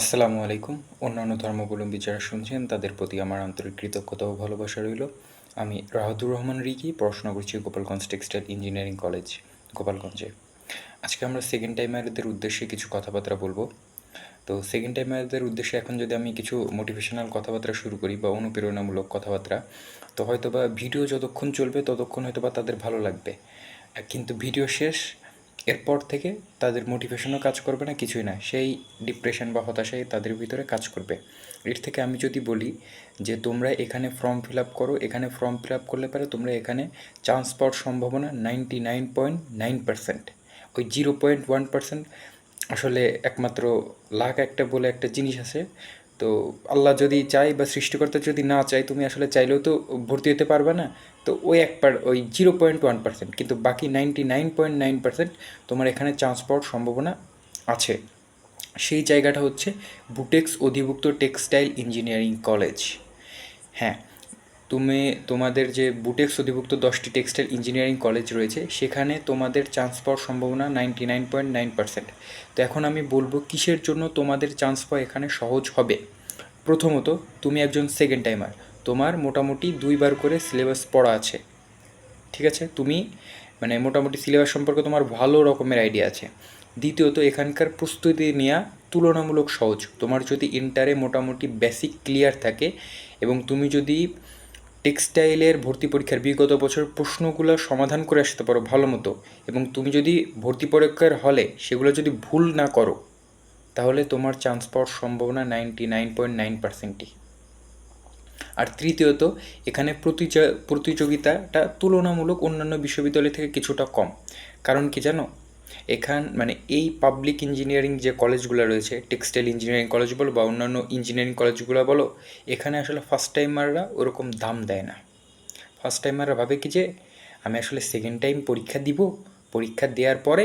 আসসালামু আলাইকুম। অন্যান্য ধর্মাবলম্বী যারা শুনছেন, তাদের প্রতি আমার আন্তরিক কৃতজ্ঞতা ও ভালোবাসা রইল। আমি রাহাতুর রহমান রিকি, পড়াশোনা করছি গোপালগঞ্জ টেক্সটাইল ইঞ্জিনিয়ারিং কলেজ, গোপালগঞ্জে। আজকে আমরা সেকেন্ড টাইমারদের উদ্দেশ্যে কিছু কথাবার্তা বলব। তো সেকেন্ড টাইমারদের উদ্দেশ্যে এখন যদি আমি কিছু মোটিভেশনাল কথাবার্তা শুরু করি বা অনুপ্রেরণামূলক কথাবার্তা, তো হয়তো বা ভিডিও যতক্ষণ চলবে ততক্ষণ হয়তো বা তাদের ভালো লাগবে। কিন্তু ভিডিও শেষ এরপর থেকে তাদের মোটিভেশনও কাজ করবে না, কিছুই না। সেই ডিপ্রেশন বা হতাশাই তাদের ভিতরে কাজ করবে। এর থেকে আমি যদি বলি যে, তোমরা এখানে ফর্ম ফিল আপ করো, এখানে ফর্ম ফিল আপ করলে পারে তোমরা এখানে চান্স পাওয়ার সম্ভাবনা ninety nine point nine percent ওই জিরো পয়েন্ট ওয়ান পার্সেন্ট আসলে একমাত্র লাখ একটা বলে একটা জিনিস আছে। তো আল্লাহ যদি চাই বা সৃষ্টিকর্তা যদি না চায়, তুমি আসলে চাইলেও তো ভর্তি হতে পারবে না। তো ওই এক পার ওই জিরো পয়েন্ট ওয়ান পার্সেন্ট কিন্তু বাকি ninety nine point nine percent তোমার এখানে চান্স পাওয়ার সম্ভাবনা আছে। সেই জায়গাটা হচ্ছে বুটেক্স অধিভুক্ত টেক্সটাইল ইঞ্জিনিয়ারিং কলেজ হ্যাঁ তুমি, তোমাদের যে বুটেক্স অধিভুক্ত দশটি টেক্সটাইল ইঞ্জিনিয়ারিং কলেজ রয়েছে, সেখানে তোমাদের চান্স পাওয়ার সম্ভাবনা ninety nine point nine percent তো এখন আমি বলব কিসের জন্য তোমাদের চান্স পাওয়া এখানে সহজ হবে? প্রথমত, তুমি একজন সেকেন্ড টাইমার তোমার মোটামুটি দুইবার করে সিলেবাস পড়া আছে। ঠিক আছে? তুমি মানে মোটামুটি সিলেবাস সম্পর্কে তোমার ভালো রকমের আইডিয়া আছে। দ্বিতীয়ত, এখানকার প্রস্তুতি নেওয়া তুলনামূলক সহজ। তোমার যদি ইন্টারে মোটামুটি বেসিক ক্লিয়ার থাকে এবং তুমি যদি টেক্সটাইলের ভর্তি পরীক্ষার বিগত বছর প্রশ্নগুলো সমাধান করে আসতে পারো ভালো মতো এবং তুমি যদি ভর্তি পরীক্ষার হলে সেগুলো যদি ভুল না করো তাহলে তোমার চান্স পাওয়ার সম্ভাবনা নাইনটি নাইন পয়েন্ট নাইন পার্সেন্টই আর তৃতীয়ত, এখানে প্রতিযোগিতাটা তুলনামূলক অন্যান্য বিশ্ববিদ্যালয় থেকে কিছুটা কম। কারণ কি জানো? এখান মানে এই পাবলিক ইঞ্জিনিয়ারিং যে কলেজগুলো রয়েছে টেক্সটাইল ইঞ্জিনিয়ারিং কলেজ বলো বা অন্যান্য ইঞ্জিনিয়ারিং কলেজগুলো বলো, এখানে আসলে ফার্স্ট টাইমাররা ওরকম দাম দেয় না। ফার্স্ট টাইমাররা ভাবে কি যে, আমি আসলে সেকেন্ড টাইম পরীক্ষা দিব, পরীক্ষা দেওয়ার পরে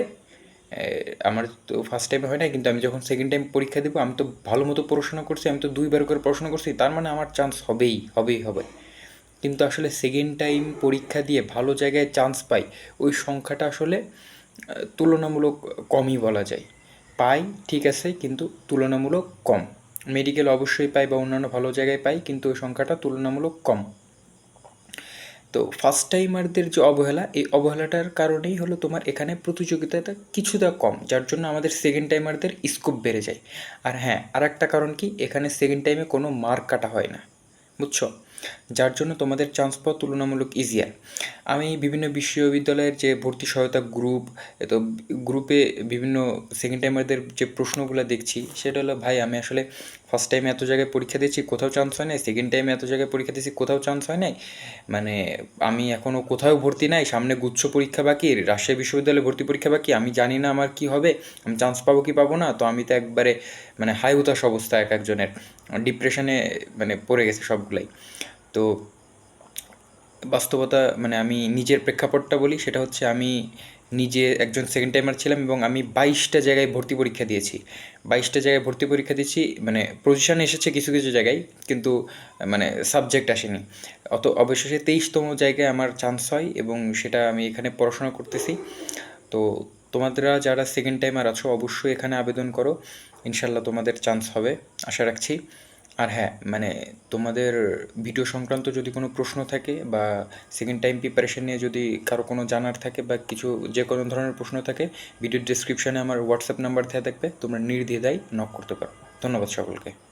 আমার তো ফার্স্ট টাইমে হয় না কিন্তু আমি যখন সেকেন্ড টাইম পরীক্ষা দেবো, আমি তো ভালো মতো পড়াশোনা করছি, আমি তো দুইবার করে পড়াশোনা করছি, তার মানে আমার চান্স হবেই হবেই, হবে। কিন্তু আসলে সেকেন্ড টাইম পরীক্ষা দিয়ে ভালো জায়গায় চান্স পাই, ওই সংখ্যাটা আসলে তুলনামূলক কমই বলা যায়। পাই, ঠিক আছে, কিন্তু তুলনামূলক কম। মেডিকেল অবশ্যই পাই বা অন্যান্য ভালো জায়গায় পাই, কিন্তু ওই সংখ্যাটা তুলনামূলক কম। তো ফার্স্ট টাইমারদের যে অবহেলা, এই অবহেলাটার কারণেই হলো তোমার এখানে প্রতিযোগিতাটা কিছুটা কম, যার জন্য আমাদের সেকেন্ড টাইমারদের স্কোপ বেড়ে যায়। আর হ্যাঁ আর একটা কারণ কি? এখানে সেকেন্ড টাইমে কোনো মার্ক কাটা হয় না, বুঝছ? যার জন্য তোমাদের চান্স পাওয়া তুলনামূলক ইজিয়ার আমি বিভিন্ন বিশ্ববিদ্যালয়ের যে ভর্তি সহায়তা গ্রুপ তো গ্রুপে বিভিন্ন সেকেন্ড টাইমারদের যে প্রশ্নগুলো দেখছি, সেটা হলো, ভাই, আমি আসলে ফার্স্ট টাইমে এত জায়গায় পরীক্ষা দিয়েছি, কোথাও চান্স হয় নাই? সেকেন্ড টাইমে এত জায়গায় পরীক্ষা দিয়েছি, কোথাও চান্স হয় নাই? মানে আমি এখনও কোথাও ভর্তি নাই, সামনে গুচ্ছ পরীক্ষা বাকি, রাজশাহী বিশ্ববিদ্যালয়ে ভর্তি পরীক্ষা বাকি, আমি জানি না আমার কি হবে, আমি চান্স পাবো কি পাবো না, তো আমি তো একবারে মানে হাই উতাস অবস্থা এক একজনের ডিপ্রেশনে মানে পড়ে গেছে সবগুলাই। তো বাস্তবতা মানে আমি নিজের প্রেক্ষাপটটা বলি, সেটা হচ্ছে আমি নিজে একজন সেকেন্ড টাইমার ছিলাম এবং আমি বাইশটা জায়গায় ভর্তি পরীক্ষা দিয়েছি। বাইশটা জায়গায় ভর্তি পরীক্ষা দিয়েছি মানে পজিশান এসেছে কিছু কিছু জায়গায়, কিন্তু মানে সাবজেক্ট আসেনি। অত অবশেষে তেইশতম জায়গায় আমার চান্স হয় এবং সেটা আমি এখানে পড়াশোনা করতেছি। তো তোমাদেরা যারা সেকেন্ড টাইমার আছো, অবশ্যই এখানে আবেদন করো। ইনশাল্লাহ তোমাদের চান্স হবে। আশা রাখছি। আর হ্যাঁ মানে তোমাদের ভিডিও সংক্রান্ত যদি কোনো প্রশ্ন থাকে বা সেকেন্ড টাইম প্রিপারেশন নিয়ে যদি কারও কোনো জানার থাকে বা কিছু যে কোনো ধরনের প্রশ্ন থাকে ভিডিও ডিসক্রিপশানে আমার হোয়াটসঅ্যাপ নাম্বার দেওয়া থাকবে, তোমরা নির্দ্বিধায় নক করতে পারো। ধন্যবাদ সকলকে।